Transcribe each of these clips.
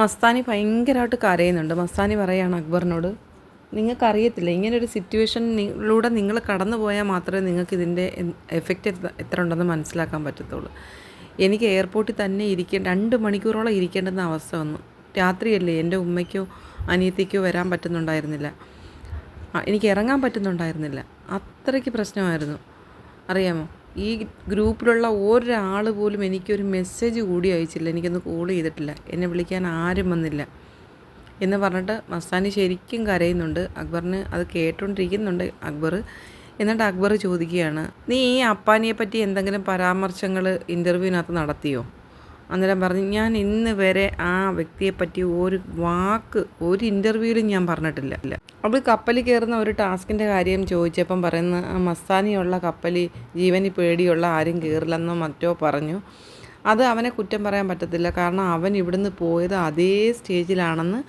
മസ്താനി ഭയങ്കരമായിട്ട് കരയുന്നുണ്ട്. മസ്താനി പറയാണ് അക്ബറിനോട് നിങ്ങൾക്കറിയത്തില്ല ഇങ്ങനൊരു സിറ്റുവേഷനിലൂടെ നിങ്ങൾ കടന്നു പോയാൽ മാത്രമേ നിങ്ങൾക്ക് ഇതിന്റെ എഫക്റ്റ് എത്ര ഉണ്ടെന്ന് മനസ്സിലാക്കാൻ പറ്റത്തുള്ളൂ. എനിക്ക് എയർപോർട്ടിൽ തന്നെ ഇരിക്കേണ്ട രണ്ട് മണിക്കൂറോളം ഇരിക്കേണ്ടുന്ന അവസ്ഥ വന്നു. രാത്രിയല്ലേ എന്റെ ഉമ്മയ്ക്കോ അനിയത്തിക്കോ വരാൻ പറ്റുന്നുണ്ടായിരുന്നില്ല. എനിക്ക് ഇറങ്ങാൻ പറ്റുന്നുണ്ടായിരുന്നില്ല. അത്രയ്ക്ക് പ്രശ്നമായിരുന്നു. അറിയാമോ? ഈ ഗ്രൂപ്പിലുള്ള ഒരാൾ പോലും എനിക്കൊരു മെസ്സേജ് കൂടി അയച്ചില്ല. എനിക്കൊന്ന് കോൾ ചെയ്തിട്ടില്ല. എന്നെ വിളിക്കാൻ ആരും വന്നില്ല. എന്ന് പറഞ്ഞിട്ട് മസ്താനി ശരിക്കും കരയുന്നുണ്ട്. അക്ബറിന് അത് കേട്ടോണ്ടിരിക്കുന്നുണ്ട് അക്ബർ. എന്നിട്ട് അക്ബർ ചോദിക്കുകയാണ് നീ ഈ അപ്പാനിയെ പറ്റി എന്തെങ്കിലും പരാമർശങ്ങൾ ഇന്റർവ്യൂവിനകത്ത് നടത്തിയോ? അന്നേരം പറഞ്ഞു ഞാൻ ഇന്ന് വരെ ആ വ്യക്തിയെ പറ്റി ഒരു വാക്ക് ഒരു ഇന്റർവ്യൂവിലും ഞാൻ പറഞ്ഞിട്ടില്ല. ഇല്ല അവൾ കപ്പലിൽ കയറുന്ന ഒരു ടാസ്കിന്റെ കാര്യം ചോദിച്ചപ്പം പറയുന്ന മസ്താനിയുള്ള കപ്പലിൽ ജീവനി പേടിയുള്ള ആരും കയറില്ലെന്നോ മറ്റോ പറഞ്ഞു. അത് അവനെ കുറ്റം പറയാൻ പറ്റത്തില്ല. കാരണം അവൻ ഇവിടുന്ന് പോയത് അതേ സ്റ്റേജിലാണെന്ന്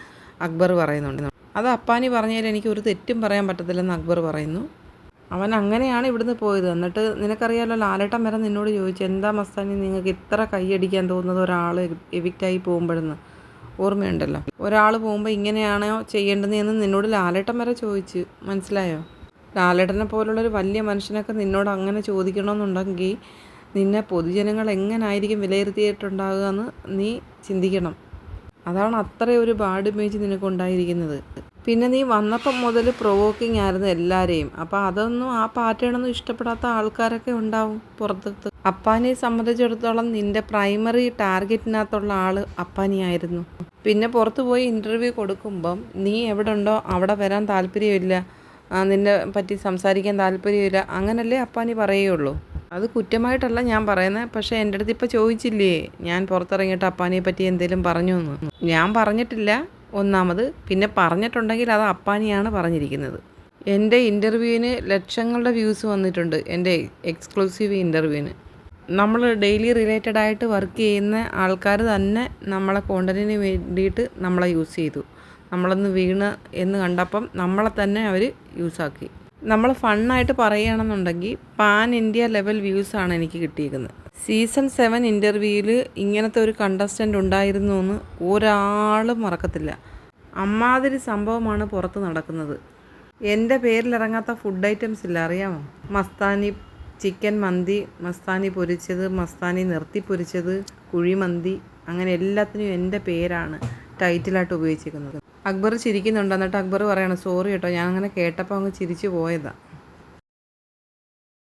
അക്ബർ പറയുന്നുണ്ട്. അത് അപ്പാനി പറഞ്ഞതിൽ എനിക്ക് ഒരു തെറ്റും പറയാൻ പറ്റത്തില്ലെന്ന് അക്ബർ പറയുന്നു. അവൻ അങ്ങനെയാണ് ഇവിടുന്ന് പോയത്. എന്നിട്ട് നിനക്കറിയാലോ ലാലേട്ടൻ വരെ നിന്നോട് ചോദിച്ചു എന്താ മസ്താനി നിങ്ങൾക്ക് ഇത്ര കൈയടിക്കാൻ തോന്നുന്നത് ഒരാൾ എവിക്റ്റായി പോകുമ്പോഴെന്ന്? ഓർമ്മയുണ്ടല്ലോ. ഒരാൾ പോകുമ്പോൾ ഇങ്ങനെയാണോ ചെയ്യേണ്ടതെന്ന് നിന്നോട് ലാലേട്ടൻ വരെ ചോദിച്ചു. മനസ്സിലായോ? ലാലേട്ടനെ പോലുള്ളൊരു വലിയ മനുഷ്യനൊക്കെ നിന്നോട് അങ്ങനെ ചോദിക്കണമെന്നുണ്ടെങ്കിൽ നിന്നെ പൊതുജനങ്ങൾ എങ്ങനായിരിക്കും വിലയിരുത്തിയിട്ടുണ്ടാകുക എന്ന് നീ ചിന്തിക്കണം. അതാണ് അത്രയൊരു ബാഡ് ഇമേജ് നിനക്കുണ്ടായിരിക്കുന്നത്. പിന്നെ നീ വന്നപ്പം മുതൽ പ്രൊവോക്കിംഗ് ആയിരുന്നു എല്ലാവരെയും അപ്പോൾ അതൊന്നും ആ പാറ്റേണൊന്നും ഇഷ്ടപ്പെടാത്ത ആൾക്കാരൊക്കെ ഉണ്ടാവും പുറത്ത് അപ്പാനെ സംബന്ധിച്ചിടത്തോളം നിന്റെ പ്രൈമറി ടാർഗറ്റിനകത്തുള്ള ആൾ അപ്പാനിയായിരുന്നു പിന്നെ പുറത്ത് പോയി ഇന്റർവ്യൂ കൊടുക്കുമ്പം നീ എവിടെ ഉണ്ടോ അവിടെ വരാൻ താല്പര്യമില്ല. നിന്നെ പറ്റി സംസാരിക്കാൻ താല്പര്യമില്ല. അങ്ങനല്ലേ അപ്പാനി പറയുള്ളൂ. അത് കുറ്റമായിട്ടല്ല ഞാൻ പറയുന്നത് പക്ഷേ എന്റെ അടുത്ത് ഇപ്പോൾ ചോദിച്ചില്ലേ ഞാൻ പുറത്തിറങ്ങിയിട്ട് അപ്പാനിയെ പറ്റി എന്തെങ്കിലും പറഞ്ഞു എന്ന് ഞാൻ പറഞ്ഞിട്ടില്ല. ഒന്നാമത് പിന്നെ പറഞ്ഞിട്ടുണ്ടെങ്കിൽ അത് അപ്പാനിയാണ് പറഞ്ഞിരിക്കുന്നത്. എന്റെ ഇന്റർവ്യൂവിന് ലക്ഷങ്ങളുടെ വ്യൂസ് വന്നിട്ടുണ്ട് എന്റെ എക്സ്ക്ലൂസീവ് ഇന്റർവ്യൂവിന്. നമ്മൾ ഡെയിലി റിലേറ്റഡ് ആയിട്ട് വർക്ക് ചെയ്യുന്ന ആൾക്കാർ തന്നെ നമ്മളെ കോണ്ടന്റിന് വേണ്ടിയിട്ട് നമ്മളെ യൂസ് ചെയ്തു. നമ്മളൊന്ന് വീണ് എന്ന് കണ്ടപ്പം നമ്മളെ തന്നെ അവർ യൂസാക്കി. നമ്മൾ ഫണ്ണായിട്ട് പറയുകയാണെന്നുണ്ടെങ്കിൽ പാൻ ഇന്ത്യ ലെവൽ വ്യൂസാണ് എനിക്ക് കിട്ടിയിരിക്കുന്നത് സീസൺ സെവൻ ഇന്റർവ്യൂവിൽ ഇങ്ങനത്തെ ഒരു കണ്ടസ്റ്റന്റ് ഉണ്ടായിരുന്നു എന്ന് ഒരാളും മറക്കത്തില്ല. അമ്മാതിരി സംഭവമാണ് പുറത്ത് നടക്കുന്നത്. എന്റെ പേരിലിറങ്ങാത്ത ഫുഡ് ഐറ്റംസ് ഇല്ല അറിയാമോ? മസ്താനി ചിക്കൻ മന്തി മസ്താനി പൊരിച്ചത് മസ്താനി നിർത്തി പൊരിച്ചത് കുഴിമന്തി അങ്ങനെ എല്ലാത്തിനും എന്റെ പേരാണ് ടൈറ്റിലായിട്ട് ഉപയോഗിച്ചിരിക്കുന്നത്. അക്ബർ ചിരിക്കുന്നുണ്ട്. എന്നിട്ട് അക്ബർ പറയണം സോറി കേട്ടോ ഞാൻ അങ്ങനെ കേട്ടപ്പോൾ അങ്ങ് ചിരിച്ചു പോയതാണ്